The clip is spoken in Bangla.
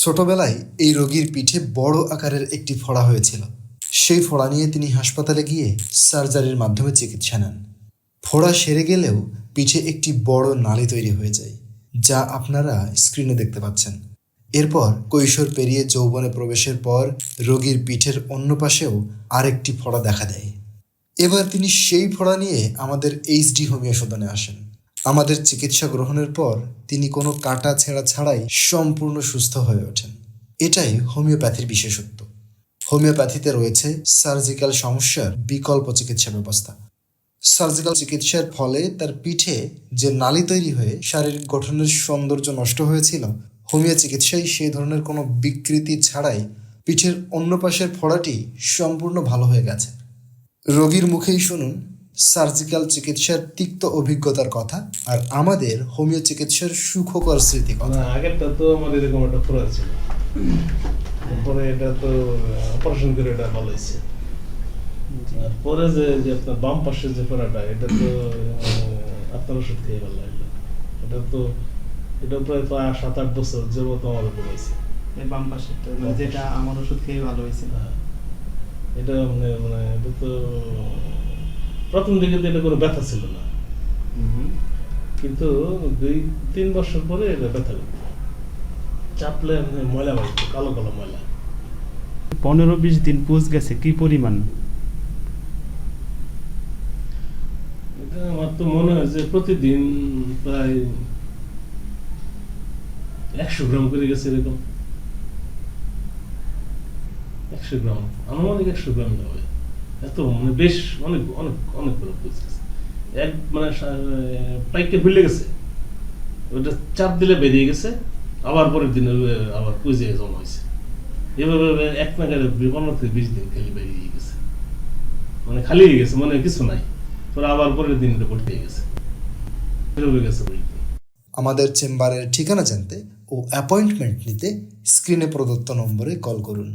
ছোটবেলায় এই রোগীর পিঠে বড় আকারের একটি ফোড়া হয়েছিল। সেই ফোড়া নিয়ে তিনি হাসপাতালে গিয়ে সার্জারির মাধ্যমে চিকিৎসা নেন। ফোড়া সেরে গেলেও পিঠে একটি বড় নালি তৈরি হয়ে যায়, যা আপনারা স্ক্রিনে দেখতে পাচ্ছেন। এরপর কৈশোর পেরিয়ে যৌবনে প্রবেশের পর রোগীর পিঠের অন্য পাশেও আরেকটি ফোড়া দেখা দেয়। এবার তিনি সেই ফোড়া নিয়ে আমাদের এইচডি হোমিও সদনে আসেন। আমাদের চিকিৎসা গ্রহণের পর তিনি কোনো কাটা ছেঁড়া ছাড়াই সম্পূর্ণ সুস্থ হয়ে ওঠেন। এটাই হোমিওপ্যাথির বিশেষত্ব। হোমিওপ্যাথিতে রয়েছে সার্জিক্যাল সমস্যার বিকল্প চিকিৎসা ব্যবস্থা। সার্জিক্যাল চিকিৎসার ফলে তার পিঠে যে নালি তৈরি হয়ে শারীরিক গঠনের সৌন্দর্য নষ্ট হয়েছিল, হোমিও চিকিৎসায় সেই ধরনের কোনো বিকৃতি ছাড়াই পিঠের অন্য পাশের ফোড়াটি সম্পূর্ণ ভালো হয়ে গেছে। রোগীর মুখেই শুনুন সার্জিক্যাল চিকিৎসার তিক্ত অভিজ্ঞতার কথা আর আমাদের হোমিও চিকিৎসার সুখকর স্মৃতি কথা। আগেরটা তো আমার এরকম একটা ফোড়া ছিল। পরে এটা তো অপারেশন করে এটা ভালো হয়েছে। আর পরে যে যে আপনার বাম পাশের যে ফোড়াটা এটা তো আহ, আপনার ওষুধ খেয়ে ভালো লাগল। এটা তো এটা প্রায় প্রায় সাত আট বছর যাবত আমার উপর হয়েছে। বাম মানে যেটা আমার ওষুধ খেয়ে ভালো হয়েছে হ্যাঁ। এটা মানে মানে এটা তো প্রথম দিকে তো এটা কোনো ব্যথা ছিল না। কিন্তু দুই তিন বছর পরে এটা ব্যথা করতো চাপলে ময়লা বাড়িত কালো কালো ময়লা। পনেরো বিশ দিন পুষ গেছে কি পরিমাণ? এটা আমার তো মনে হয় যে প্রতিদিন প্রায় একশো গ্রাম করে গেছে এরকম। একশো গ্রাম আনুমানিক একশো গ্রাম হবে এত মানে বেশ অনেক অনেক অনেক বড় বুঝে গেছে এক মানে পাইকটা ভুলে গেছে। ওটা চাপ দিলে বেরিয়ে গেছে, আবার পরের দিন আবার পুজে জমা হয়েছে। এভাবে এক নাগারে পনেরো থেকে বিশ দিন খালি বেরিয়ে গেছে। মানে খালি হয়ে গেছে মানে কিছু নাই। পরে আবার পরের দিন এটা ভর্তি হয়ে গেছে। এভাবে গেছে আমাদের চেম্বারের ঠিকানা জানতে ও অ্যাপয়েন্টমেন্ট নিতে স্ক্রিনে প্রদত্ত নম্বরে কল করুন।